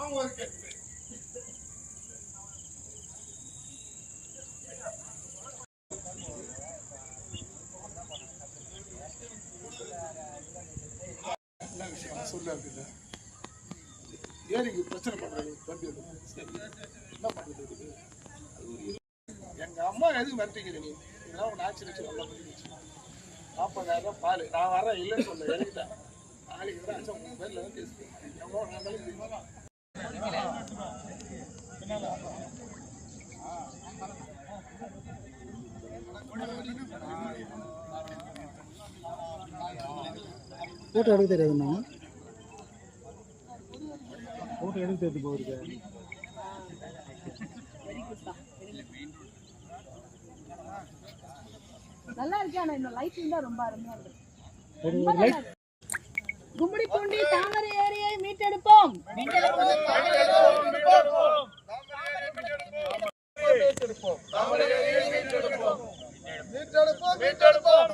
அவன் ஒரு கெட்டு என்ன விஷயம் பிரச்சனை பண்றாங்க வண்டி என்ன பண்றது எங்கள் எங்க அம்மா எதுக்கு மிரட்டிக்கிற நீ இதெல்லாம் உன் ஆட்சி நல்லா நாற்பதாயிரம் ரூபாய் பால் நான் வரேன் இல்லைன்னு சொல்ல இறங்கிட்டேன் நாளைக்கு கூட அச்சா உங்க தான் எவ்வளோ நாங்களும் தெரியுமா ஃபோட்டோ எடுக்க தெரியாதுண்ணா ஃபோட்டோ எடுக்க தெரியாது போகுது நல்லா இருக்கு ஆனா இந்த லைட்டிங் தான் ரொம்ப அருமையா இருக்கு. ஒரு ரொம்ப நல்லா இருக்கு. கும்மிடி பூண்டி தாமரை ஏரியை மீட்டெடுப்போம். மீட்டெடுப்போம். மீட்டெடுப்போம்.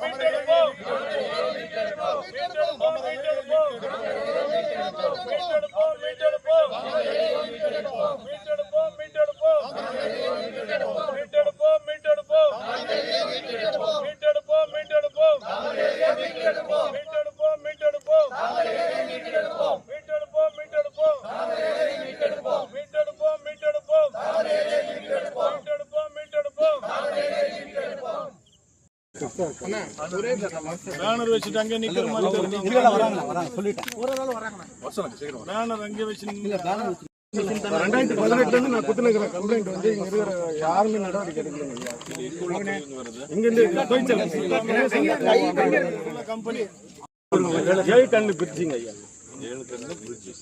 பேனர் வச்சுட்டு அங்கே நிக்கிற மாதிரி தெரியும். பேனர் அங்கே வச்சு ரெண்டாயிரத்தி பதினெட்டுல இருந்து நான் குத்துனுக்கிற கம்ப்ளைண்ட் வந்து இங்க இருக்கிற யாருமே நடவடிக்கை எடுக்கலைங்க இங்க இருந்து கம்பெனி ஏழு ஐயா.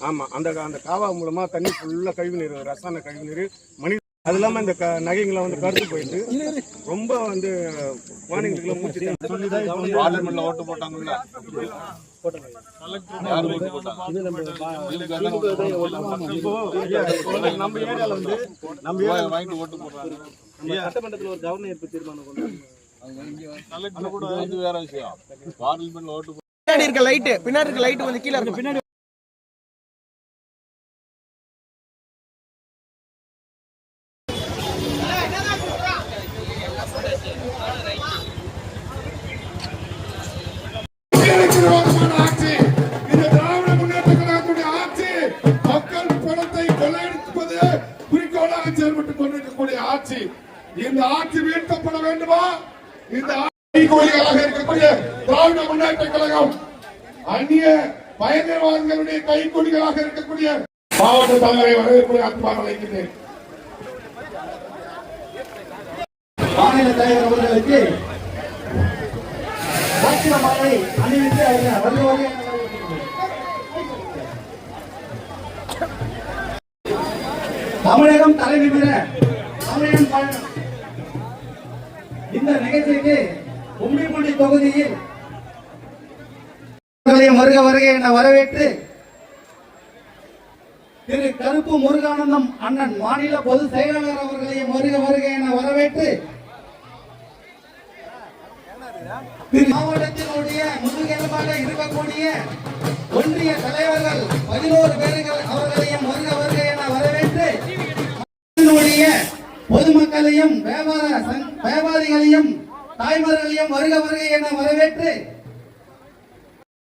ஆமா அந்த அந்த காவா மூலமா தண்ணி ஃபுல்லா கழிவு நீர் ரசாயன கழிவு நீர் மனித அது இல்லாம இந்த க- நகைங்களை வந்து கருத்து போயிட்டு ரொம்ப வந்து குழந்தைங்களுக்கு மூச்சு பார்லிமெண்ட்ல ஓட்டு போட்டாங்கல்ல? யார் ஓட்டு போட்டாங்க? இப்போ நம்ம ஏரியால வந்து நம்ம ஏரியால வாங்கிட்டு ஓட்டு போடுறாங்க சட்டமன்றத்துல ஒரு கவர்னர் தீர்மானம் கொண்டு வேற விஷயம். பார்லிமெண்ட்ல ஓட்டு பின்னாடி இருக்க லைட் பின்னாடி இருக்க லைட் வந்து கீழே இருக்கும். பின்னாடி பயங்கரவாதிகளுடைய இருக்கக்கூடிய மாவட்ட தலைவரை வரவேற்பு அன்பாக அழைக்கிறேன் மாநில தலைவர் அவர்களுக்கு பத்திரமாலை அணிவித்து அவர்கள் வருவார்கள் தமிழகம் தலைமை பெற தமிழகம் பயணம். இந்த நிகழ்ச்சிக்கு உம்மிப்பள்ளி தொகுதியில் வருக வருகை என வரவேற்று திரு கருப்பு முருகானந்தம் அண்ணன் மாநில பொதுச் செயலாளர் அவர்களையும் வருக வருக என வரவேற்று மாவட்டத்தினுடைய முதுகெலும்பாக இருக்கக்கூடிய ஒன்றிய தலைவர்கள் பதினோரு பேர்கள் அவர்களையும் வருக வருக என வரவேற்று பொதுமக்களையும் வியாபார வியாபாரிகளையும் தாய்மார்களையும் வருக வருக என வரவேற்று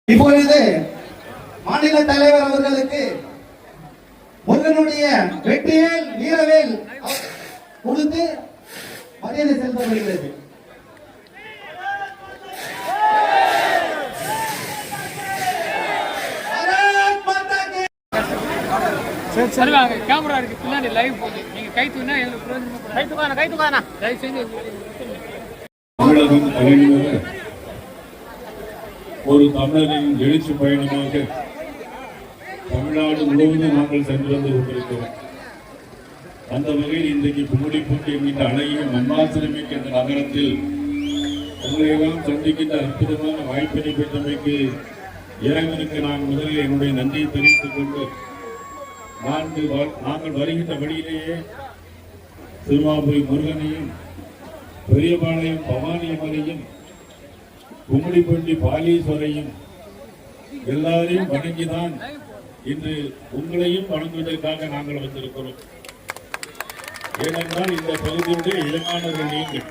இப்பொழுது மாநில தலைவர் அவர்களுக்கு முருகனுடைய வெற்றிவேல் வீரவேல் கொடுத்து மரியாதை செலுத்தப்படுகிறது. சரி வாங்க கேமரா இருக்கு. பின்னாடி லைவ் போகுது. நீங்க கை தூக்கினா எங்களுக்கு பிரயோஜனமா கை தூக்கானா கை தூக்கானா தயவு செஞ்சு ஒரு தமிழரின் எழுச்சி பயணமாக தமிழ்நாடு முழுவதும் நாங்கள் சென்று வந்து கொண்டிருக்கிறோம். அந்த வகையில் இன்றைக்கு கும்மிடிப்பூட்டி என்கின்ற அழகிய மன்மாசிரமிக்க என்ற நகரத்தில் உங்களையெல்லாம் சந்திக்கின்ற அற்புதமான வாய்ப்பினை பெற்றமைக்கு இறைவனுக்கு நான் முதலில் என்னுடைய நன்றியை தெரிவித்துக் கொண்டு நான்கு வ- நாங்கள் வருகின்ற வழியிலேயே திருமாபுரி முருகனையும் பெரியபாளையம் பவானியம்மனையும் கும்மிடிப்பட்டி பாலீஸ்வரையும் எல்லாரையும் வணங்கிதான் இன்று உங்களையும் வணங்குவதற்காக நாங்கள் வந்திருக்கிறோம். ஏனென்றால் இந்த பகுதியுடைய எஜமானர்கள் நீங்கள்.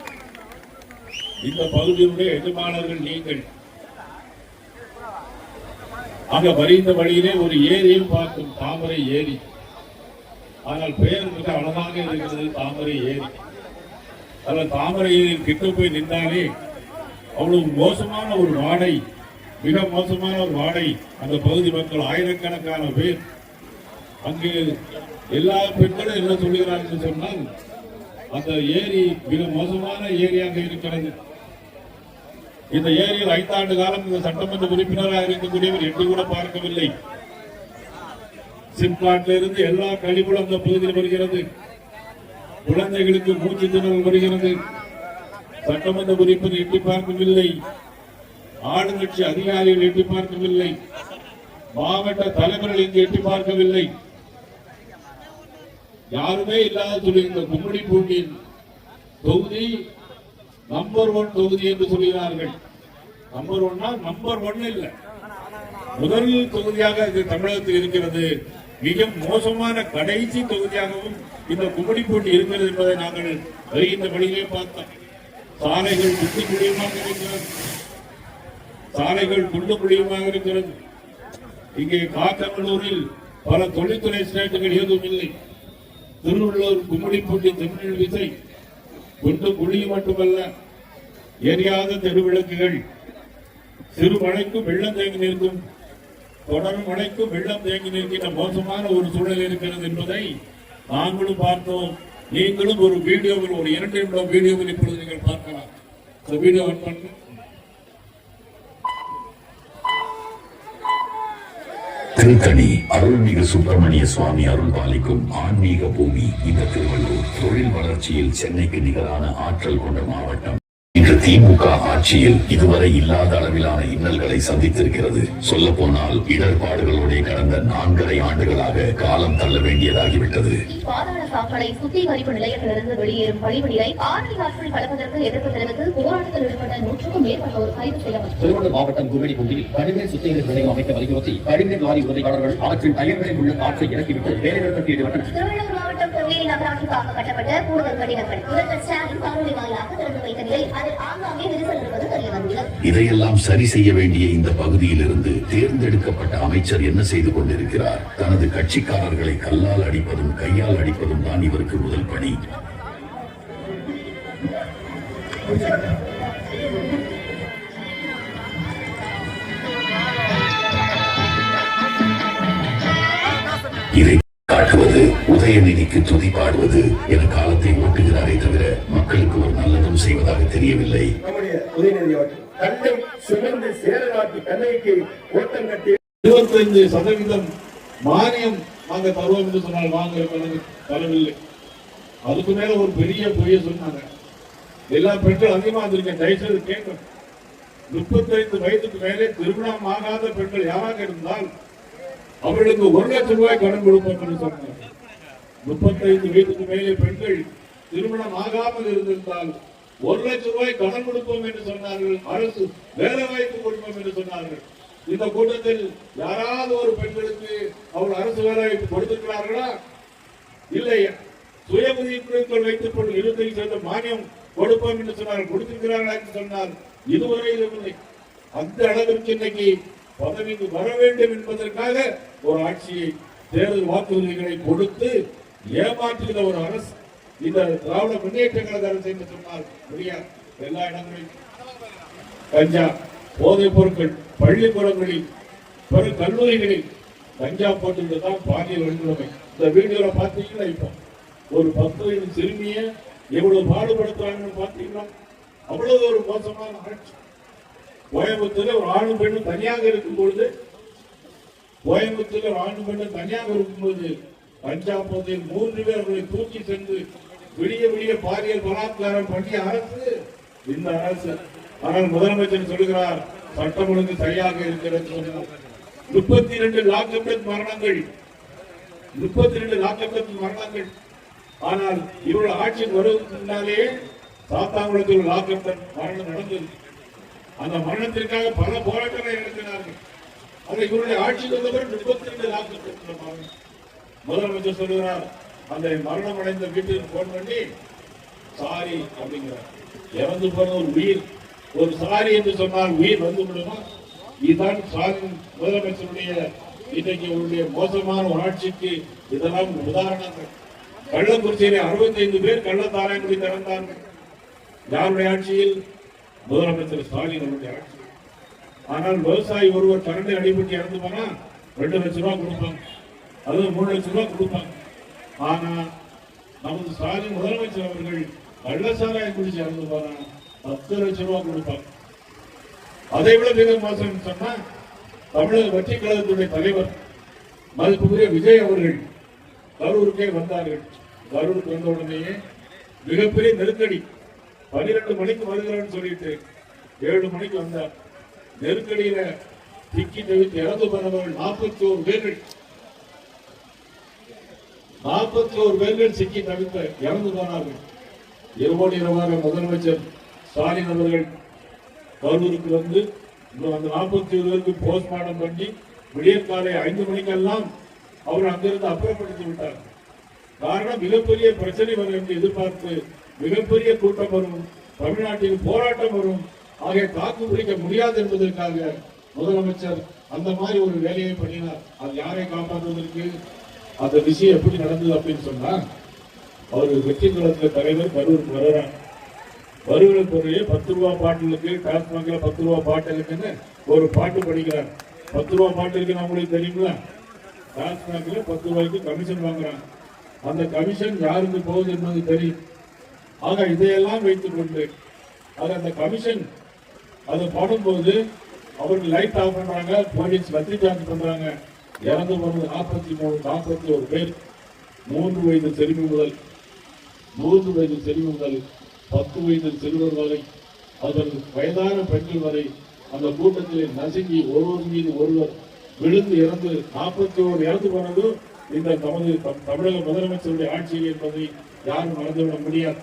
இந்த பகுதியினுடைய எஜமானர்கள் நீங்கள். ஆக வரிந்த வழியிலே ஒரு ஏரியும் பார்க்கும் தாமரை ஏரி. ஆனால் பெயர் மிக அழகாக இருக்கிறது தாமரை ஏரி. அதில் தாமரை ஏரியில் கிட்ட போய் நின்றாலே அவ்வளவு மோசமான ஒரு வாடை மிக மோசமான ஒரு வாடை அந்த பகுதி மக்கள் ஆயிரக்கணக்கான பேர். அங்கு எல்லா பெண்களும் என்ன சொல்லுகிறார்கள் சொன்னால் அந்த ஏரி மிக மோசமான ஏரியாக இருக்கிறது. இந்த ஏரியில் ஐந்தாண்டு காலம் இந்த சட்டமன்ற உறுப்பினராக இருக்கக்கூடியவர் எட்டி கூட பார்க்கவில்லை. சிப்காட்ல இருந்து எல்லா கழிவுகளும் அந்த பகுதியில் வருகிறது. குழந்தைகளுக்கு மூச்சு திணறல் வருகிறது. சட்டமன்ற உறுப்பினர் எட்டி பார்க்கவில்லை. ஆளுங்கட்சி அதிகாரிகள் எட்டி பார்க்கவில்லை. மாவட்ட தலைவர்கள் இங்கு எட்டி பார்க்கவில்லை. யாருமே இல்லாத சொல்லி இந்த கும்மிடி பூண்டியின் தொகுதி நம்பர் ஒன் தொகுதி என்று சொல்கிறார்கள். நம்பர் ஒன்னா நம்பர் ஒன் இல்ல. முதல் தொகுதியாக இது தமிழகத்தில் இருக்கிறது. மிக மோசமான கடைசி தொகுதியாகவும் இந்த கும்படி போட்டி இருக்கிறது என்பதை நாங்கள் வருகின்ற வழியிலே பார்த்தோம். சாலைகள் குண்டு குழியுமாக இருக்கிறது. சாலைகள் குண்டு குழியுமாக இருக்கிறது. இங்கே காக்கநல்லூரில் பல தொழில்துறை ஸ்டேட்டுகள் ஏதும் இல்லை. திருவள்ளூர் கும்மிடிப்பூண்டி தென்னில் விசை குண்டு குழி மட்டுமல்ல எரியாத தெருவிளக்குகள் சிறு மழைக்கும் வெள்ளம் தேங்கி நிற்கும் தொடரும் மழைக்கும் வெள்ளம் தேங்கி நிற்கின்ற மோசமான ஒரு சூழல் இருக்கிறது என்பதை நாங்களும் பார்த்தோம். நீங்களும் ஒரு வீடியோவில் ஒரு இரண்டு நிமிடம் வீடியோவில் இப்பொழுது நீங்கள் பார்க்கலாம். இந்த வீடியோ ஆன் திருத்தணி அருள்மிகு சுப்பிரமணிய சுவாமி அருள் பாலிக்கும் ஆன்மீக பூமி இந்த திருவள்ளூர் தொழில் வளர்ச்சியில் சென்னைக்கு நிகரான ஆற்றல் கொண்ட மாவட்டம். திமுக ஆட்சியில் இதுவரை இல்லாத அளவிலான இன்னல்களை சந்தித்திருக்கிறது. சொல்ல போனால் இடர்பாடுகளோടെ கடந்த நான்கரை ஆண்டுகளாக காலம் தள்ள வேண்டியதாகிவிட்டது. பாதாள சாக்கடை சுத்திகரிப்பு நிலையத்திலிருந்து வெளியேறும் கழிவுநீரை ஆறு நாட்கள் கலப்பதற்கு எதிர்ப்பு தெரிவித்து போராட்டத்தில் ஈடுபட்ட நூற்றுக்கும் மேற்பட்டோர் கைது செய்யப்பட்டனர் திருவள்ளூர் மாவட்டம் கும்மிடிப்பூண்டியில் கழிவுநீர் சுத்திகரிப்பு நிலையம் அமைக்க வலியுறுத்தி கழிவுநீர் லாரி உதவியாளர்கள் அவற்றின் டயர்களில் உள்ள காற்றை இறக்கிவிட்டு வேலைநிறுத்தத்தில் ஈடுபட்டனர். திருவள்ளூர் மாவட்டம் நகராட்சிக்காக கட்டப்பட்ட கூடுதல் கட்டிடங்கள் முதல்வர் ஸ்டாலின் காணொலி வாயிலாக திறந்து வைத்த நிலையில் அதில் ஆங்காங்கே விரிசல் இருப்பது தெரிய வந்துள்ளது இதையெல்லாம் சரி செய்ய வேண்டிய இந்த பகுதியிலிருந்து தேர்ந்தெடுக்கப்பட்ட அமைச்சர் என்ன செய்து கொண்டிருக்கிறார்? தனது கட்சிக்காரர்களை கல்லால் அடிப்பதும் கையால் அடிப்பதும் தான் இவருக்கு முதல் பணி. இதை உதயநிதிக்கு துதி பாடுவது என காலத்தை ஓட்டுகிறாரே தவிர மக்களுக்கு ஒரு நல்லதும் செய்வதாக தெரியவில்லை. இருபத்தைந்து சதவீதம் மானியம் நாங்க தருவோம் என்று சொன்னால் வாங்க தரவில்லை அதுக்கு மேல ஒரு பெரிய பொய்ய சொன்னாங்க. எல்லா பெண்கள் அதிகமா வந்திருக்கேன் தயவுசெய்து கேட்கும் முப்பத்தைந்து வயதுக்கு மேலே திருமணம் ஆகாத பெண்கள் யாராக இருந்தால் அவர்களுக்கு ஒரு லட்சம் ரூபாய் கடன் கொடுப்போம் என்று சொன்னாங்க. முப்பத்தைந்து வீட்டுக்கு மேலே பெண்கள் திருமணம் ஆகாமல் இருந்திருந்தால் ஒரு லட்சம் ரூபாய் கடன் கொடுப்போம் என்று சொன்னார்கள் அரசு வேலை வாய்ப்பு கொடுப்போம் என்று சொன்னார்கள். இந்த கூட்டத்தில் யாராவது ஒரு பெண்களுக்கு அவள் அரசு வேலை வாய்ப்பு கொடுத்திருக்கிறார்களா? இல்லை. சுய உதவிக்குழுக்கள் வைத்துக் கொண்டு இருபத்தை சேர்ந்த மானியம் கொடுப்போம் என்று சொன்னார்கள். கொடுத்திருக்கிறார்களா என்று சொன்னால் இதுவரையிலும் இல்லை. அந்த அளவிற்கு இன்னைக்கு பதவிக்கு வர வேண்டும் என்பதற்காக ஒரு ஆட்சியை தேர்தல் வாக்குறுதிகளை கொடுத்து ஏமாற்றுகிற ஒரு அரசு. இந்த திராவிட முன்னேற்ற கழக அரசு என்று சொன்னால் முடியாது எல்லா இடங்களிலும். கஞ்சா போதைப் பொருட்கள் பள்ளிக்கூடங்களில் பெரு கல்லூரிகளில் கஞ்சா போட்டுட்டு தான் பாலியல் வன்கொடுமை. இந்த வீடியோல பார்த்தீங்கன்னா இப்போ? ஒரு பத்து வயது சிறுமிய எவ்வளவு பாடுபடுத்துறாங்கன்னு பார்த்தீங்கன்னா அவ்வளவு ஒரு மோசமான ஆட்சி. கோயம்புத்தூர்ல ஒரு ஆணும் பெண்ணும் தனியாக இருக்கும் பொழுது கோயம்புத்தூர்ல ஒரு ஆணும் பெண்ணும் தனியாக இருக்கும்போது பஞ்சாப் பகுதியில் மூன்று பேர் அவர்களை தூக்கி சென்று விடிய விடிய பாலியல் பலாத்காரம் பண்ணிய அரசு இந்த அரசு. ஆனால் முதலமைச்சர் சொல்கிறார் சட்டம் ஒழுங்கு சரியாக இருக்கிறது சொன்னார். முப்பத்தி இரண்டு லாக்அப் மரணங்கள். முப்பத்தி ரெண்டு லாக்அப் மரணங்கள். ஆனால் இவர்கள் ஆட்சிக்கு வருவதற்கு முன்னாலே சாத்தாங்குளத்தில் ஒரு மரணம் நடந்தது. அந்த மரணத்திற்காக பல போராட்டங்களை நடத்தினார்கள். ஆனால் இவருடைய ஆட்சிக்கு வந்தவர் முப்பத்தி ரெண்டு மரணம். முதலமைச்சர் சொல்லுகிறார் அந்த மரணம் அடைந்த வீட்டுக்கு போன் பண்ணி சாரி அப்படிங்கிறார். இறந்து போன ஒரு உயிர் ஒரு சாரி என்று சொன்னால் உயிர் வந்து விடுமா? இதுதான் ஸ்டாலின் முதலமைச்சருடைய இன்றைக்கு அவருடைய மோசமான ஒரு ஆட்சிக்கு இதெல்லாம் உதாரணங்கள். கள்ளக்குறிச்சியிலே அறுபத்தைந்து பேர் கள்ளத்தாராயங்குடி திறந்தார்கள். யாருடைய ஆட்சியில்? முதலமைச்சர் ஸ்டாலின் அவருடைய ஆட்சி ஆனால் விவசாயி ஒருவர் கரண்டை அடிபட்டு இறந்து போனா ரெண்டு லட்சம் ரூபாய் கொடுப்பாங்க. அதுவும் மூணு லட்சம் ரூபாய் கொடுப்பாங்க. ஆனா நமது ஸ்டாலின் முதலமைச்சர் அவர்கள் கள்ளசாராயம் குடிச்சு இறந்து போனா பத்து லட்சம் ரூபாய் கொடுப்பாங்க. அதை விட மிக மோசம் சொன்னா தமிழக வெற்றி கழகத்துடைய தலைவர் மதிப்புக்குரிய விஜய் அவர்கள் கரூருக்கே வந்தார்கள். கரூருக்கு வந்த உடனேயே மிகப்பெரிய நெருக்கடி. பன்னிரெண்டு மணிக்கு வருகிறேன்னு சொல்லிட்டு ஏழு மணிக்கு வந்தார். நெருக்கடியில திக்கி தவித்து இறந்து போனவர்கள் நாற்பத்தி ஒரு பேர்கள். நாற்பத்தி ஒரு பேர்கள் சிக்கி தவித்த இறந்து போனார்கள் இரவோடு இரவாக முதலமைச்சர் ஸ்டாலின் அவர்கள் கரூருக்கு வந்து அந்த நாற்பத்தி ஒரு பேருக்கு போஸ்ட்மார்ட்டம் பண்ணி விடியற்காலை ஐந்து மணிக்கெல்லாம் அவர் அங்கிருந்து அப்புறப்படுத்தி விட்டார். காரணம் மிகப்பெரிய பிரச்சனை வரும் என்று எதிர்பார்த்து மிகப்பெரிய கூட்டம் வரும் தமிழ்நாட்டில் போராட்டம் வரும். ஆகிய தாக்கு பிடிக்க முடியாது என்பதற்காக முதலமைச்சர் அந்த மாதிரி ஒரு வேலையை பண்ணினார். அது யாரை காப்பாற்றுவதற்கு அந்த விஷயம் எப்படி நடந்தது அப்படின்னு சொன்னா அவர் வெற்றி கழகத்துல தலைவர் கரூருக்கு வருகிறார் வருகிற பொருளே பத்து ரூபா பாட்டிலுக்கு டாஸ்மாக்ல பத்து ரூபா பாட்டிலுக்குன்னு ஒரு பாட்டு படிக்கிறார். பத்து ரூபா பாட்டிலுக்கு நம்மளுக்கு தெரியுங்களா? டாஸ்மாக்ல பத்து ரூபாய்க்கு கமிஷன் வாங்குறாங்க அந்த கமிஷன் யாருக்கு போகுது என்பது தெரியும். ஆக இதையெல்லாம் வைத்துக் கொண்டு அது அந்த கமிஷன் அதை பாடும்போது அவர்கள் லைட் ஆஃப் பண்றாங்க போலீஸ் லத்தி சார்ஜ் பண்றாங்க. இறந்து போனது நாற்பத்தி மூணு நாற்பத்தி ஒரு பேர் மூன்று வயது சிறுமி முதல் மூன்று வயது சிறுமி முதல் பத்து வயது சிறுவர் வரை அதன் வயதான பெண்கள் வரை அந்த கூட்டத்தில் நசுங்கி ஒருவர் மீது ஒருவர் விழுந்து இறந்து நாற்பத்தி ஓரு இறந்து போனது இந்த தமது தமிழக முதலமைச்சருடைய ஆட்சியில் என்பதை யாரும் மறந்துவிட முடியாது.